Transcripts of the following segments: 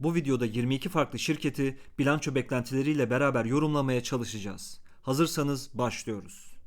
Bu videoda 22 farklı şirketi bilanço beklentileriyle beraber yorumlamaya çalışacağız. Hazırsanız başlıyoruz.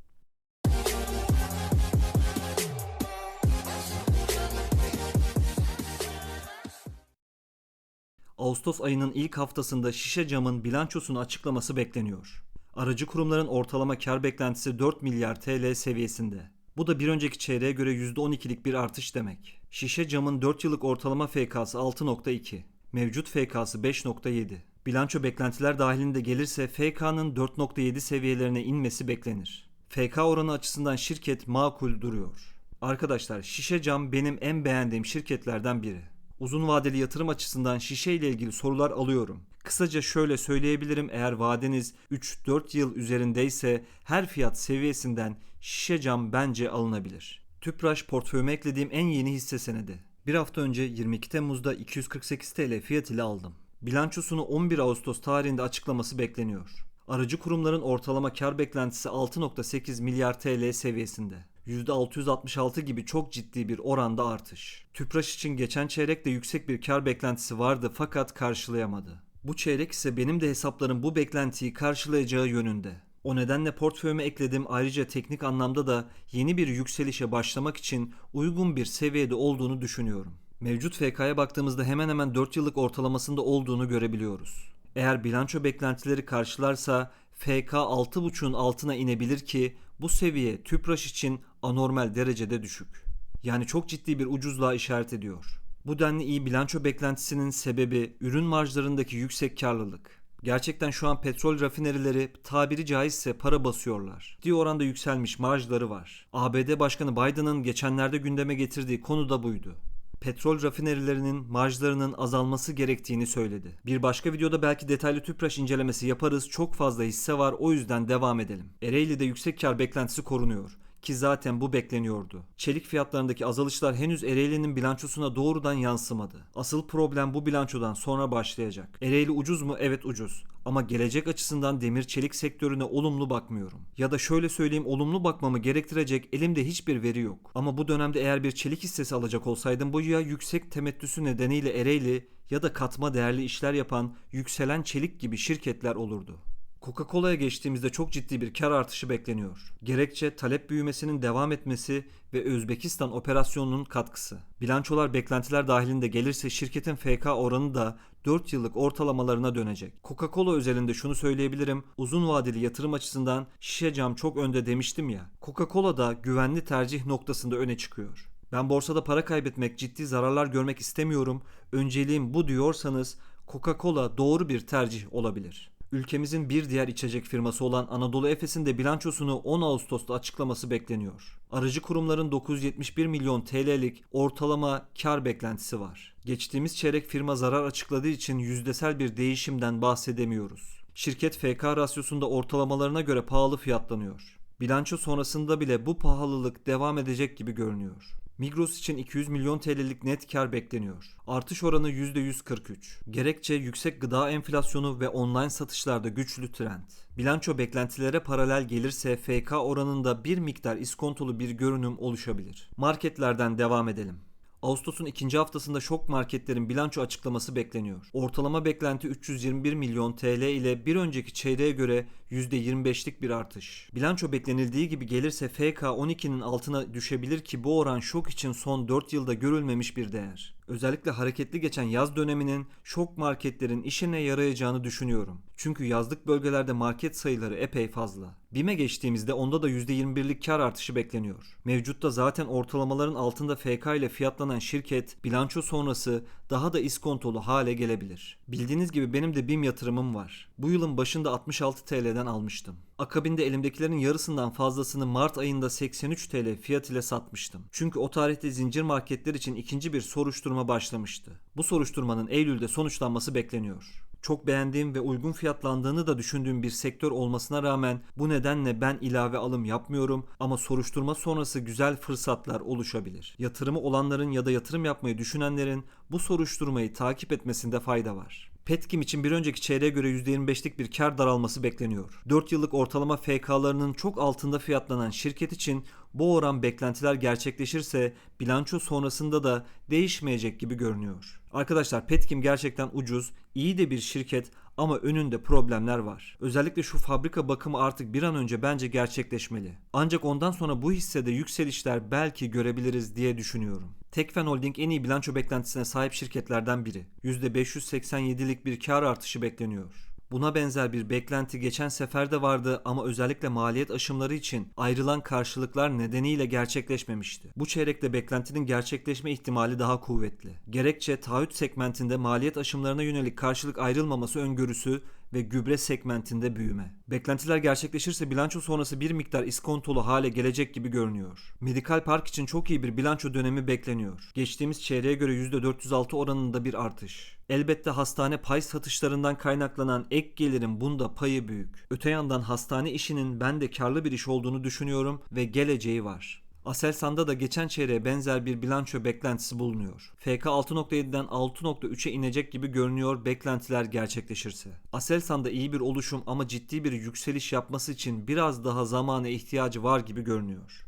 Ağustos ayının ilk haftasında şişe camın bilançosunu açıklaması bekleniyor. Aracı kurumların ortalama kar beklentisi 4 milyar TL seviyesinde. Bu da bir önceki çeyreğe göre %12'lik bir artış demek. Şişe camın 4 yıllık ortalama FK'sı 6.2, mevcut FK'sı 5.7. Bilanço beklentiler dahilinde gelirse FK'nın 4.7 seviyelerine inmesi beklenir. FK oranı açısından şirket makul duruyor. Arkadaşlar şişe cam benim en beğendiğim şirketlerden biri. Uzun vadeli yatırım açısından şişe ile ilgili sorular alıyorum. Kısaca şöyle söyleyebilirim eğer vadeniz 3-4 yıl üzerindeyse her fiyat seviyesinden şişe cam bence alınabilir. Tüpraş portföyüme eklediğim en yeni hisse senedi. Bir hafta önce 22 Temmuz'da 248 TL fiyat ile aldım. Bilançosunu 11 Ağustos tarihinde açıklaması bekleniyor. Aracı kurumların ortalama kar beklentisi 6.8 milyar TL seviyesinde. %666 gibi çok ciddi bir oranda artış. Tüpraş için geçen çeyrek de yüksek bir kar beklentisi vardı fakat karşılayamadı. Bu çeyrek ise benim de hesaplarım bu beklentiyi karşılayacağı yönünde. O nedenle portföyüme ekledim ayrıca teknik anlamda da yeni bir yükselişe başlamak için uygun bir seviyede olduğunu düşünüyorum. Mevcut FK'ya baktığımızda hemen hemen 4 yıllık ortalamasında olduğunu görebiliyoruz. Eğer bilanço beklentileri karşılarsa FK 6.5'un altına inebilir ki bu seviye Tüpraş için anormal derecede düşük. Yani çok ciddi bir ucuzluğa işaret ediyor. Bu denli iyi bilanço beklentisinin sebebi ürün marjlarındaki yüksek karlılık. Gerçekten şu an petrol rafinerileri tabiri caizse para basıyorlar. Ciddi oranda yükselmiş marjları var. ABD Başkanı Biden'ın geçenlerde gündeme getirdiği konu da buydu petrol rafinerilerinin marjlarının azalması gerektiğini söyledi. Bir başka videoda belki detaylı tüpraş incelemesi yaparız. Çok fazla hisse var o yüzden devam edelim. Ereğli'de yüksek kar beklentisi korunuyor ki zaten bu bekleniyordu. Çelik fiyatlarındaki azalışlar henüz Ereğli'nin bilançosuna doğrudan yansımadı. Asıl problem bu bilançodan sonra başlayacak. Ereğli ucuz mu? Evet ucuz. Ama gelecek açısından demir çelik sektörüne olumlu bakmıyorum. Ya da şöyle söyleyeyim olumlu bakmamı gerektirecek elimde hiçbir veri yok. Ama bu dönemde eğer bir çelik hissesi alacak olsaydım bu ya yüksek temettüsü nedeniyle Ereğli ya da katma değerli işler yapan yükselen çelik gibi şirketler olurdu. Coca-Cola'ya geçtiğimizde çok ciddi bir kar artışı bekleniyor. Gerekçe talep büyümesinin devam etmesi ve Özbekistan operasyonunun katkısı. Bilançolar beklentiler dahilinde gelirse şirketin FK oranı da 4 yıllık ortalamalarına dönecek. Coca-Cola özelinde şunu söyleyebilirim. Uzun vadeli yatırım açısından şişe cam çok önde demiştim ya. Coca-Cola da güvenli tercih noktasında öne çıkıyor. Ben borsada para kaybetmek, ciddi zararlar görmek istemiyorum. Önceliğim bu diyorsanız Coca-Cola doğru bir tercih olabilir. Ülkemizin bir diğer içecek firması olan Anadolu Efes'in de bilançosunu 10 Ağustos'ta açıklaması bekleniyor. Aracı kurumların 971 milyon TL'lik ortalama kar beklentisi var. Geçtiğimiz çeyrek firma zarar açıkladığı için yüzdesel bir değişimden bahsedemiyoruz. Şirket FK rasyosunda ortalamalarına göre pahalı fiyatlanıyor. Bilanço sonrasında bile bu pahalılık devam edecek gibi görünüyor. Migros için 200 milyon TL'lik net kar bekleniyor. Artış oranı %143. Gerekçe yüksek gıda enflasyonu ve online satışlarda güçlü trend. Bilanço beklentilere paralel gelirse FK oranında bir miktar iskontolu bir görünüm oluşabilir. Marketlerden devam edelim. Ağustos'un ikinci haftasında şok marketlerin bilanço açıklaması bekleniyor. Ortalama beklenti 321 milyon TL ile bir önceki çeyreğe göre %25'lik bir artış. Bilanço beklenildiği gibi gelirse FK 12'nin altına düşebilir ki bu oran şok için son 4 yılda görülmemiş bir değer. Özellikle hareketli geçen yaz döneminin şok marketlerin işine yarayacağını düşünüyorum. Çünkü yazlık bölgelerde market sayıları epey fazla. BİM'e geçtiğimizde onda da %21'lik kar artışı bekleniyor. Mevcutta zaten ortalamaların altında FK ile fiyatlanan şirket bilanço sonrası daha da iskontolu hale gelebilir. Bildiğiniz gibi benim de BİM yatırımım var. Bu yılın başında 66 TL'den almıştım. Akabinde elimdekilerin yarısından fazlasını Mart ayında 83 TL fiyat ile satmıştım. Çünkü o tarihte zincir marketler için ikinci bir soruşturma başlamıştı. Bu soruşturmanın Eylül'de sonuçlanması bekleniyor çok beğendiğim ve uygun fiyatlandığını da düşündüğüm bir sektör olmasına rağmen bu nedenle ben ilave alım yapmıyorum ama soruşturma sonrası güzel fırsatlar oluşabilir. Yatırımı olanların ya da yatırım yapmayı düşünenlerin bu soruşturmayı takip etmesinde fayda var. Petkim için bir önceki çeyreğe göre %25'lik bir kar daralması bekleniyor. 4 yıllık ortalama FK'larının çok altında fiyatlanan şirket için bu oran beklentiler gerçekleşirse bilanço sonrasında da değişmeyecek gibi görünüyor. Arkadaşlar Petkim gerçekten ucuz, iyi de bir şirket ama önünde problemler var. Özellikle şu fabrika bakımı artık bir an önce bence gerçekleşmeli. Ancak ondan sonra bu hissede yükselişler belki görebiliriz diye düşünüyorum. Tekfen Holding en iyi bilanço beklentisine sahip şirketlerden biri. %587'lik bir kar artışı bekleniyor. Buna benzer bir beklenti geçen sefer de vardı ama özellikle maliyet aşımları için ayrılan karşılıklar nedeniyle gerçekleşmemişti. Bu çeyrekte beklentinin gerçekleşme ihtimali daha kuvvetli. Gerekçe taahhüt segmentinde maliyet aşımlarına yönelik karşılık ayrılmaması öngörüsü ve gübre segmentinde büyüme. Beklentiler gerçekleşirse bilanço sonrası bir miktar iskontolu hale gelecek gibi görünüyor. Medikal Park için çok iyi bir bilanço dönemi bekleniyor. Geçtiğimiz çeyreğe göre %406 oranında bir artış. Elbette hastane pay satışlarından kaynaklanan ek gelirin bunda payı büyük. Öte yandan hastane işinin ben de karlı bir iş olduğunu düşünüyorum ve geleceği var. Aselsan'da da geçen çeyreğe benzer bir bilanço beklentisi bulunuyor. FK 6.7'den 6.3'e inecek gibi görünüyor beklentiler gerçekleşirse. Aselsan'da iyi bir oluşum ama ciddi bir yükseliş yapması için biraz daha zamana ihtiyacı var gibi görünüyor.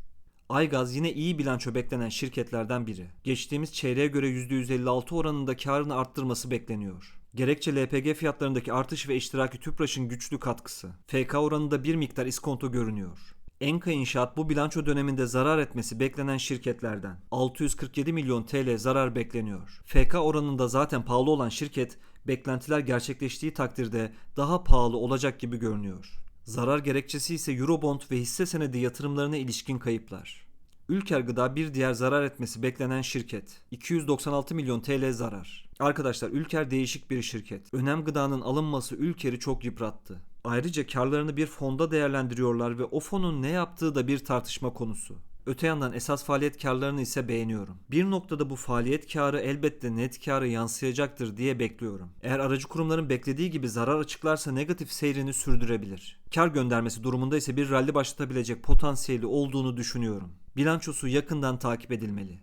Aygaz yine iyi bilanço beklenen şirketlerden biri. Geçtiğimiz çeyreğe göre %156 oranında karını arttırması bekleniyor. Gerekçe LPG fiyatlarındaki artış ve iştiraki TÜPRAŞ'ın güçlü katkısı. FK oranında bir miktar iskonto görünüyor. Enka İnşaat bu bilanço döneminde zarar etmesi beklenen şirketlerden. 647 milyon TL zarar bekleniyor. FK oranında zaten pahalı olan şirket beklentiler gerçekleştiği takdirde daha pahalı olacak gibi görünüyor. Zarar gerekçesi ise Eurobond ve hisse senedi yatırımlarına ilişkin kayıplar. Ülker Gıda bir diğer zarar etmesi beklenen şirket. 296 milyon TL zarar. Arkadaşlar Ülker değişik bir şirket. Önem gıdanın alınması Ülker'i çok yıprattı. Ayrıca karlarını bir fonda değerlendiriyorlar ve o fonun ne yaptığı da bir tartışma konusu. Öte yandan esas faaliyet karlarını ise beğeniyorum. Bir noktada bu faaliyet karı elbette net karı yansıyacaktır diye bekliyorum. Eğer aracı kurumların beklediği gibi zarar açıklarsa negatif seyrini sürdürebilir. Kar göndermesi durumunda ise bir rally başlatabilecek potansiyeli olduğunu düşünüyorum. Bilançosu yakından takip edilmeli.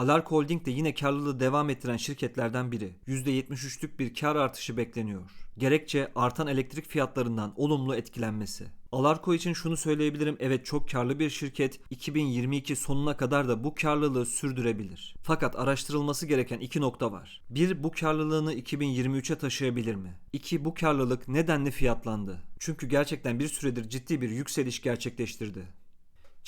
Alark Holding de yine karlılığı devam ettiren şirketlerden biri. %73'lük bir kar artışı bekleniyor. Gerekçe artan elektrik fiyatlarından olumlu etkilenmesi. Alarko için şunu söyleyebilirim. Evet çok karlı bir şirket 2022 sonuna kadar da bu karlılığı sürdürebilir. Fakat araştırılması gereken iki nokta var. Bir bu karlılığını 2023'e taşıyabilir mi? İki bu karlılık nedenle fiyatlandı? Çünkü gerçekten bir süredir ciddi bir yükseliş gerçekleştirdi.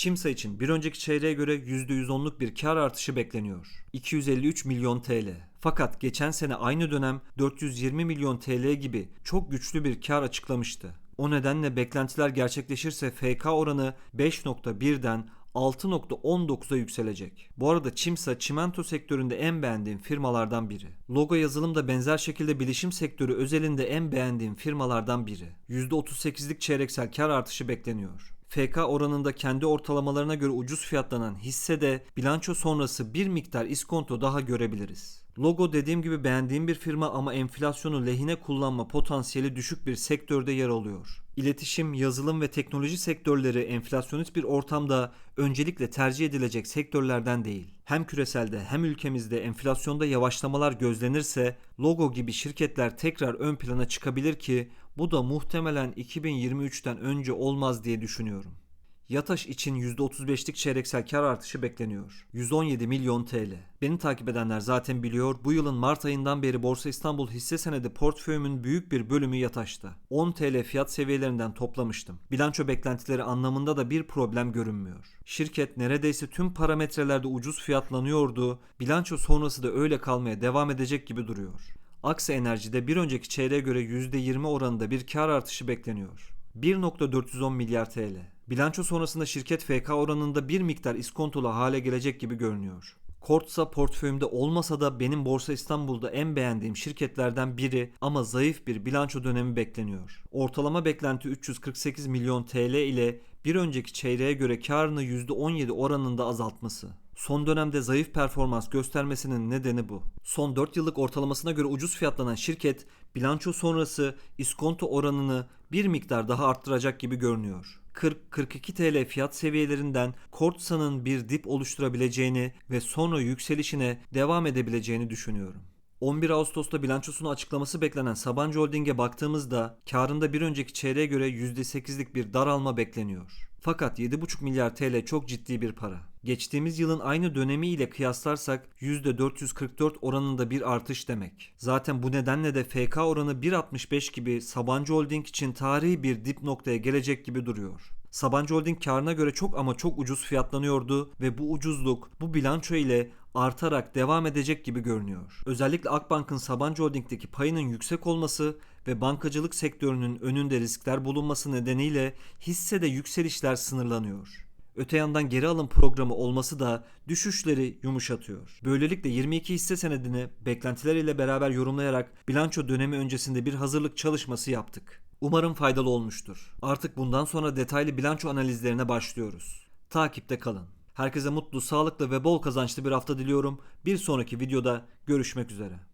Çimsa için bir önceki çeyreğe göre %110'luk bir kar artışı bekleniyor. 253 milyon TL. Fakat geçen sene aynı dönem 420 milyon TL gibi çok güçlü bir kar açıklamıştı. O nedenle beklentiler gerçekleşirse FK oranı 5.1'den 6.19'a yükselecek. Bu arada Çimsa çimento sektöründe en beğendiğim firmalardan biri. Logo yazılım da benzer şekilde bilişim sektörü özelinde en beğendiğim firmalardan biri. %38'lik çeyreksel kar artışı bekleniyor. FK oranında kendi ortalamalarına göre ucuz fiyatlanan hisse de bilanço sonrası bir miktar iskonto daha görebiliriz. Logo dediğim gibi beğendiğim bir firma ama enflasyonu lehine kullanma potansiyeli düşük bir sektörde yer alıyor. İletişim, yazılım ve teknoloji sektörleri enflasyonist bir ortamda öncelikle tercih edilecek sektörlerden değil. Hem küreselde hem ülkemizde enflasyonda yavaşlamalar gözlenirse Logo gibi şirketler tekrar ön plana çıkabilir ki bu da muhtemelen 2023'ten önce olmaz diye düşünüyorum. Yataş için %35'lik çeyreksel kar artışı bekleniyor. 117 milyon TL. Beni takip edenler zaten biliyor bu yılın Mart ayından beri Borsa İstanbul hisse senedi portföyümün büyük bir bölümü Yataş'ta. 10 TL fiyat seviyelerinden toplamıştım. Bilanço beklentileri anlamında da bir problem görünmüyor. Şirket neredeyse tüm parametrelerde ucuz fiyatlanıyordu. Bilanço sonrası da öyle kalmaya devam edecek gibi duruyor. Aksa Enerji'de bir önceki çeyreğe göre %20 oranında bir kar artışı bekleniyor. 1.410 milyar TL. Bilanço sonrasında şirket FK oranında bir miktar iskontolu hale gelecek gibi görünüyor. Kortsa portföyümde olmasa da benim Borsa İstanbul'da en beğendiğim şirketlerden biri ama zayıf bir bilanço dönemi bekleniyor. Ortalama beklenti 348 milyon TL ile bir önceki çeyreğe göre karını %17 oranında azaltması. Son dönemde zayıf performans göstermesinin nedeni bu. Son 4 yıllık ortalamasına göre ucuz fiyatlanan şirket bilanço sonrası iskonto oranını bir miktar daha arttıracak gibi görünüyor. 40-42 TL fiyat seviyelerinden Kortsa'nın bir dip oluşturabileceğini ve sonra yükselişine devam edebileceğini düşünüyorum. 11 Ağustos'ta bilançosunu açıklaması beklenen Sabancı Holding'e baktığımızda karında bir önceki çeyreğe göre %8'lik bir daralma bekleniyor. Fakat 7,5 milyar TL çok ciddi bir para. Geçtiğimiz yılın aynı dönemi ile kıyaslarsak %444 oranında bir artış demek. Zaten bu nedenle de FK oranı 1.65 gibi Sabancı Holding için tarihi bir dip noktaya gelecek gibi duruyor. Sabancı Holding karına göre çok ama çok ucuz fiyatlanıyordu ve bu ucuzluk bu bilanço ile artarak devam edecek gibi görünüyor. Özellikle Akbank'ın Sabancı Holding'deki payının yüksek olması ve bankacılık sektörünün önünde riskler bulunması nedeniyle hissede yükselişler sınırlanıyor. Öte yandan geri alım programı olması da düşüşleri yumuşatıyor. Böylelikle 22 hisse senedini beklentiler ile beraber yorumlayarak bilanço dönemi öncesinde bir hazırlık çalışması yaptık. Umarım faydalı olmuştur. Artık bundan sonra detaylı bilanço analizlerine başlıyoruz. Takipte kalın. Herkese mutlu, sağlıklı ve bol kazançlı bir hafta diliyorum. Bir sonraki videoda görüşmek üzere.